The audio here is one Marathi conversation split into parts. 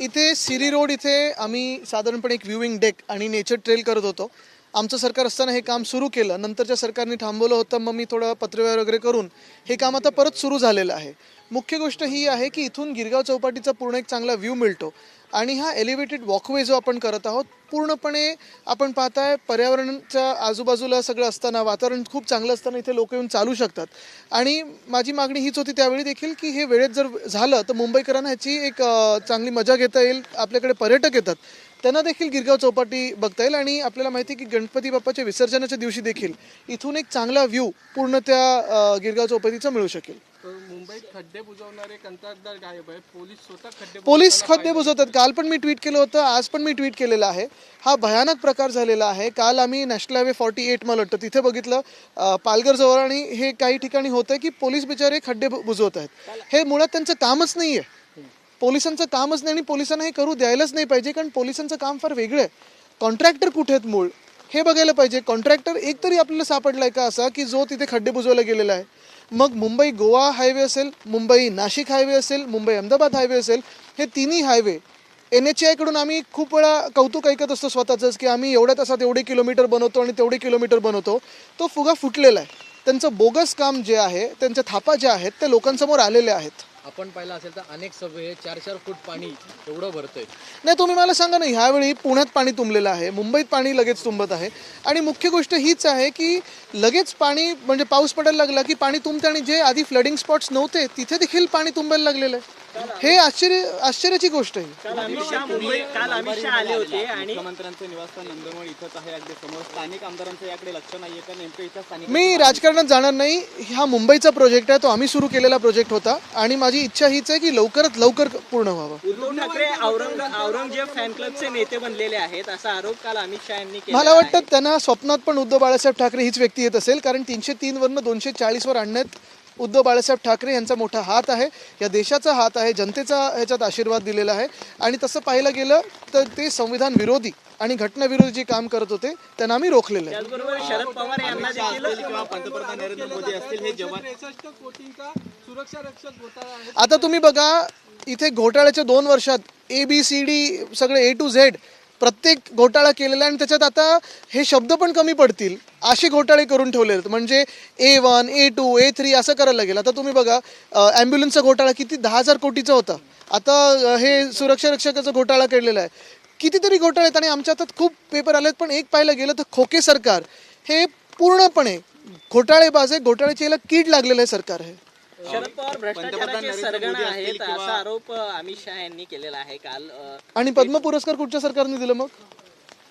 इथे सिरी रोड इथे आम्ही साधारणपणे एक व्ह्यूइंग डेक आणि नेचर ट्रेल करत होतो. आमचं सरकार असताना हे काम सुरू केलं नंतरच्या सरकारने थांबवलं होतं मग मी थोडं पत्रव्यवहार वगैरे करून हे काम आता परत सुरू झालेलं आहे. मुख्य गोष्ट ही आहे की इथून गिरगाव चौपाटीचा पूर्ण एक चांगला व्ह्यू मिळतो. आणि हा एलिव्हेटेड वॉकवे जो आपण करत आहोत पूर्णपणे आपण पाहताय पर्यावरणाच्या आजूबाजूला सगळं असताना वातावरण खूप चांगलं असताना इथे लोक येऊन चालू शकतात. आणि माझी मागणी हीच होती त्यावेळी देखील की हे वेळेत जर झालं तर मुंबईकरांना ह्याची एक चांगली मजा घेता येईल आपल्याकडे पर्यटक येतात. त्यांना देखील गिरगाव चौपाटी बघता येईल आणि आपल्याला माहिती आहे की गणपती बाप्पाच्या विसर्जनाच्या दिवशी देखील इथून एक चांगला व्ह्यू पूर्ण त्या गिरगाव चौपाटीचा मिळू शकेल. मुंबईत खड्डे बुजवणारे कंत्राटदार गायब आहेत. पोलीस स्वतः खड्डे पोलीस खड्डे बुजवतात. काल पण मी ट्विट केलं होतं आज पण मी ट्विट केलेलं आहे. हा भयानक प्रकार झालेला आहे. काल आम्ही नॅशनल हायवे फॉर्टी एट मला वाटतं तिथे बघितलं पालघरजवळ आणि हे काही ठिकाणी होतंय की पोलीस बिचारे खड्डे बुजवत आहेत. हे मुळात त्यांचं कामच नाही आहे पोलिसांचं कामच नाही आणि पोलिसांना हे करू द्यायलाच नाही पाहिजे कारण पोलिसांचं काम फार वेगळं आहे. कॉन्ट्रॅक्टर कुठे आहेत मूळ? हे बघायला पाहिजे. कॉन्ट्रॅक्टर एक तरी आपल्याला आहे का असा की जो तिथे खड्डे बुजवायला गेलेला आहे. मग मुंबई गोवा हायवे असेल मुंबई नाशिक हायवे असेल मुंबई अहमदाबाद हायवे असेल हे तिन्ही हायवे एन एच आयकडून आम्ही खूप वेळा कौतुक ऐकत असतो स्वतःचंच की आम्ही एवढ्या तासात एवढे किलोमीटर बनवतो आणि तेवढे किलोमीटर बनवतो. तो फुगा फुटलेला आहे. त्यांचं बोगस काम जे आहे त्यांच्या थापा ज्या आहेत ते लोकांसमोर आलेले आहेत. आपण पाहिलं असेल तर अनेक सभे चार चार फूट पाणी एवढं भरतंय. नाही तुम्ही मला सांगा ना ह्यावेळी पुण्यात पाणी तुंबलेलं आहे मुंबईत पाणी लगेच तुंबत आहे. आणि मुख्य गोष्ट हीच आहे की लगेच पाणी म्हणजे पाऊस पडायला लागला की पाणी तुंबते आणि जे आधी फ्लडिंग स्पॉट्स नव्हते तिथे देखील पाणी तुंबायला लागलेलं आहे. हे आश्चर्य आश्चर्याची गोष्ट आहे. काल अमित शहा मुंबई काल अमित शहा आले होते आणि मुख्यमंत्र्यांचं निवासस्थान नंदनवन इथंच आहे अगदी समोर. स्थानिक आमदारांचं याकडे लक्ष नाहीये का नेमकं इथं स्थानिक मी राजकारणात जाणार नाही. हा मुंबईचा प्रोजेक्ट आहे तो आम्ही सुरू केलेला प्रोजेक्ट होता. आणि माझी इच्छा हीच आहे की लवकरात लवकर पूर्ण व्हावं. उद्धव ठाकरे औरंग औरंगजेब फॅन क्लबचे नेते बनलेले आहेत असा आरोप काल अमित शहा यांनी केला मला वाटतं त्यांना स्वप्नात पण उद्धव बाळासाहेब ठाकरे हीच व्यक्ती येत असेल कारण तीनशे तीन वरनं दोनशे चाळीस वर आणण्यात उद्धव बाळासाहेब ठाकरे यांचा मोठा हात आहे. या देशाचा हात आहे. जनतेचा ह्याच्यात आशीर्वाद दिलेला आहे. आणि तसं पाहिलं गेलं तर ते संविधान विरोधी आणि घटनाविरोधी जे काम करत होते. त्यांना आम्ही रोखलेलं आहे. शरद पवार यांना देखील असतील किंवा पंतप्रधान नरेंद्र मोदी असतील हे जवान त्रेसष्ट कोटींचा सुरक्षा रक्षक घोटाळा आहे आता तुम्ही बघा इथे घोटाळ्याच्या दोन वर्षात ए बी सी डी सगळे ए टू झेड प्रत्येक घोटाळा केलेला आहे आणि त्याच्यात आता हे शब्द पण कमी पडतील. असे घोटाळे करून ठेवले आहेत म्हणजे A one A two A three असं करायला लागेल. आता तुम्ही बघा ॲम्ब्युलन्सचा घोटाळा किती दहा हजार कोटीचा होता. आता हे सुरक्षा रक्षकाचा घोटाळा केलेला आहे. कितीतरी घोटाळे आहेत आणि आमच्या हातात खूप पेपर आलेत पण एक पाहायला गेलं तर खोके सरकार. हे पूर्णपणे घोटाळेबाज आहे. घोटाळ्याची याला कीड लागलेलं आहे सरकार आहे शरद पवार भ्रष्टाचाराचे सरगण आहेत असा आरोप अमित शहा यांनी केलेला आहे काल आणि पद्म पुरस्कार कुठच्या सरकारने दिलं मग?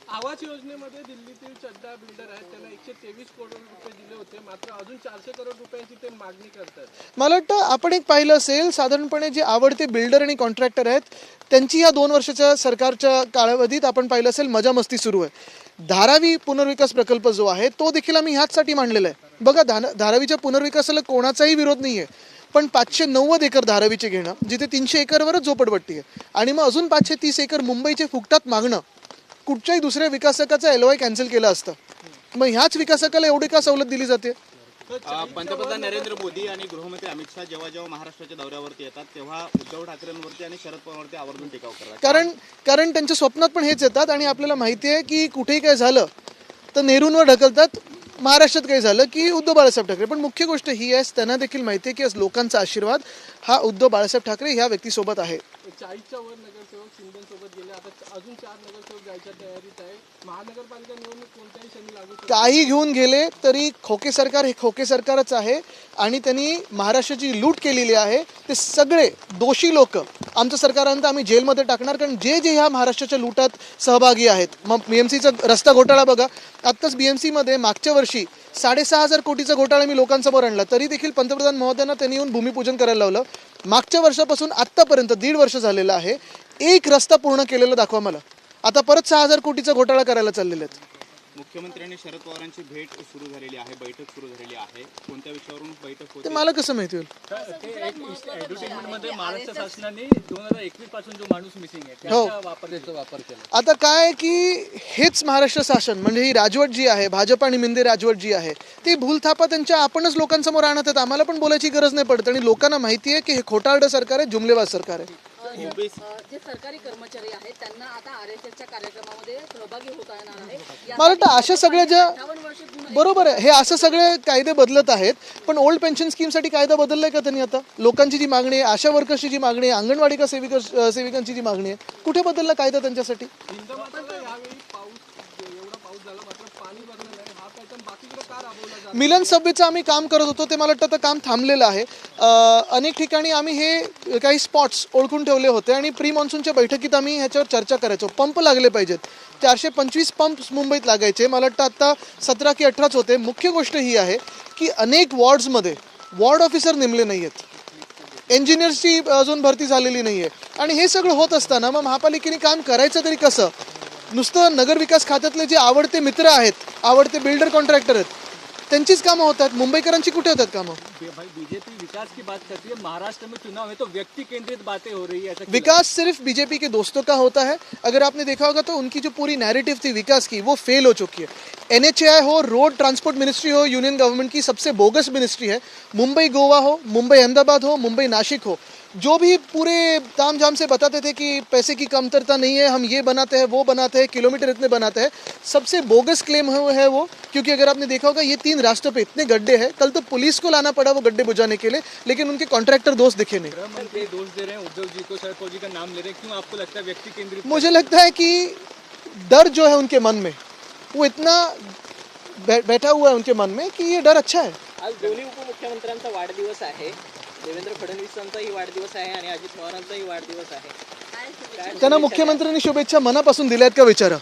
आवास योजनेमध्ये दिल्लीतील चड्डा बिल्डर आहेत त्यांना एकशे तेवीस करोड रुपये दिले होते मात्र अजून चारशे करोड रुपयांची ते मागणी करतात. मला वाटतं आपण एक पाहिलं असेल साधारणपणे जे आवडते बिल्डर आणि कॉन्ट्रॅक्टर आहेत त्यांची या दोन वर्षाच्या सरकारच्या कालावधीत आपण पाहिलं असेल मजा मस्ती सुरू आहे. धारावी पुनर्विकास प्रकल्प जो आहे तो देखील आम्ही ह्याचसाठी मांडलेला आहे. बघा धान धारावीच्या पुनर्विकासाला कोणाचाही विरोध नाही आहे पण पाचशे नव्वद एकर धारावीचे घेणं जिथे तीनशे एकरवरच झोपडपट्टी आहे. आणि मग अजून पाचशे तीस एकर मुंबईचे फुकटात मागणं कुठच्याही दुसऱ्या विकासकाचा एल वाय कॅन्सल केलं असतं. मग ह्याच विकासकाला एवढी का सवलत दिली जाते? पंतप्रधान नरेंद्र मोदी आणि गृहमंत्री अमित शहा जेव्हा जेव्हा महाराष्ट्राच्या दौऱ्यावरती येतात तेव्हा उद्धव ठाकरेंवरती आणि शरद पवारवरती आवर्जून टीकाव करतात. कारण कारण त्यांच्या स्वप्नात पण हेच येतात आणि आपल्याला माहिती आहे की कुठेही काय झालं तर नेहरूंवर ढकलतात महाराष्ट्रात काही झालं की उद्धव बाळासाहेब ठाकरे. पण मुख्य गोष्ट ही आहे त्यांना देखील माहिती आहे की आज लोकांचा आशीर्वाद हा उद्धव बाळासाहेब ठाकरे ह्या व्यक्तीसोबत आहे. चाळीसच्या वर नगरसेवक शिंदेसोबत गेले. आता अजून चार नगरसेवक जायच्या तयारीत आहे. महानगरपालिका निवडणूक कोणत्याही क्षणी लागू काही घेऊन गेले तरी खोके सरकार हे खोके सरकारच आहे आणि त्यांनी महाराष्ट्राची लूट केलेली आहे. ते सगळे दोषी लोक आमचं सरकारांत आम्ही जेलमध्ये टाकणार कारण जे जे ह्या महाराष्ट्राच्या लुटात सहभागी आहेत. मग बी एम सीचा रस्ता घोटाळा बघा. आत्ताच बी एम सीमध्ये मागच्या वर्षी साडेसहा हजार कोटीचा घोटाळा मी लोकांसमोर आणला. तरी देखील पंतप्रधान महोदयांना त्यांनी येऊन भूमिपूजन करायला लावलं. मागच्या वर्षापासून आत्तापर्यंत दीड वर्ष झालेलं आहे. एक रस्ता पूर्ण केलेला दाखवा मला. आता परत सहा हजार कोटीचा घोटाळा करायला चाललेले आहेत. मुख्यमंत्री आणि शरद पवारांची भेट सुरू झालेली आहे बैठक सुरू झालेली आहे. कोणत्या विषयावरून बैठक ते मला कसं माहिती होईल? ते एक ऍडव्हर्टाइजमेंटमध्ये महाराष्ट्र शासनाने दोन हजार एकवीसपासून जो माणूस मिसिंग आहे हो. त्याचा वापर त्याचा वापर केला. आता काय आहे की हेच महाराष्ट्र शासन म्हणजे ही राजवट जी आहे भाजप आणि मिंदे राजवट जी आहे ती भूलथापा त्यांच्या आपणच लोकांसमोर आणत आहेत. आम्हाला पण बोलायची गरज नाही पडत आणि लोकांना माहिती आहे की हे खोटारडं सरकार आहे जुमलेबाज सरकार आहे. जे सरकारी कर्मचारी आहेत त्यांना आता आर एस एसच्या कार्यक्रमामध्ये सहभागी होता येणार आहे. या- मला वाटतं अशा सगळ्या ज्या बरोबर आहे. हे असं सगळे कायदे बदलत आहेत पण ओल्ड पेन्शन स्कीमसाठी कायदा बदललाय का त्यांनी आता? लोकांची जी मागणी आहे आशा वर्कर्सची जी मागणी आहे अंगणवाडी का सेविक सेविकांची जी मागणी आहे कुठे बदलला कायदा त्यांच्यासाठी? मिलन सभेचं आम्ही काम करत होतो ते मला वाटतं काम थांबलेलं आहे. अनेक ठिकाणी आम्ही हे काही स्पॉट्स ओळखून ठेवले होते आणि प्री मान्सूनच्या बैठकीत आम्ही ह्याच्यावर चर्चा करायचो. पंप लागले पाहिजेत. चारशे पंचवीस पंप मुंबईत लागायचे. मला वाटतं आता सतरा की अठराच होते. मुख्य गोष्ट ही आहे की अनेक वॉर्ड्समध्ये वॉर्ड ऑफिसर नेमले नाही आहेत इंजिनियर्सची अजून भरती झालेली नाही आहे आणि हे सगळं होत असताना मग महापालिकेने काम करायचं तरी कसं? नुसतं नगरविकास खात्यातले जे आवडते मित्र आहेत आवडते बिल्डर कॉन्ट्रॅक्टर आहेत त्यांचीच कामं होतात मुंबईकरांची कुठे होतात कामं? भाई बीजेपी विकास की बात करती है महाराष्ट्र में चुनाव है तो व्यक्ति केंद्रित बातें हो रही है ऐसा विकास सिर्फ़ बीजेपी के दोस्तों का होता है। अगर आपने देखा होगा तो उनकी जो पूरी नैरेटिव थी विकास की वो फेल हो चुकी है। एन हो रोड ट्रांसपोर्ट मिनिस्ट्री हो यूनियन गवर्नमेंट की सबसे बोगस मिनिस्ट्री है। मुंबई गोवा हो मुंबई अहमदाबाद हो मुंबई नासिक हो। जो भी पूरे ताम झाम से बताते थे कि पैसे की कमतरता नहीं है हम ये बनाते हैं वो बनाते हैं किलोमीटर इतने बनाते हैं सबसे बोगस क्लेम है है वो क्योंकि अगर आपने देखा होगा ये तीन रास्ते पे इतने गड्ढे हैं कल तो पुलिस को लाना पड़ा वो गड्ढे बुझाने के लिए लेकिन उनके कॉन्ट्रैक्टर दोस्त दिखे नहीं। दोष दे रहे हैं उद्धव जी को शरद जी का नाम ले रहे हैं क्यों आपको लगता है व्यक्ति केंद्रित मुझे लगता है कि डर जो है उनके मन में वो इतना बैठा हुआ है उनके मन में कि ये डर अच्छा है। आज दोन्ही उपमुख्यमंत्र्यांचा वाढदिवस आहे. देवेंद्र फडणवीसांचाही वाढदिवस आहे आणि अजित पवारांचाही वाढदिवस आहे. त्यांना मुख्यमंत्र्यांनी शुभेच्छा मनापासून दिल्यात का विचारा?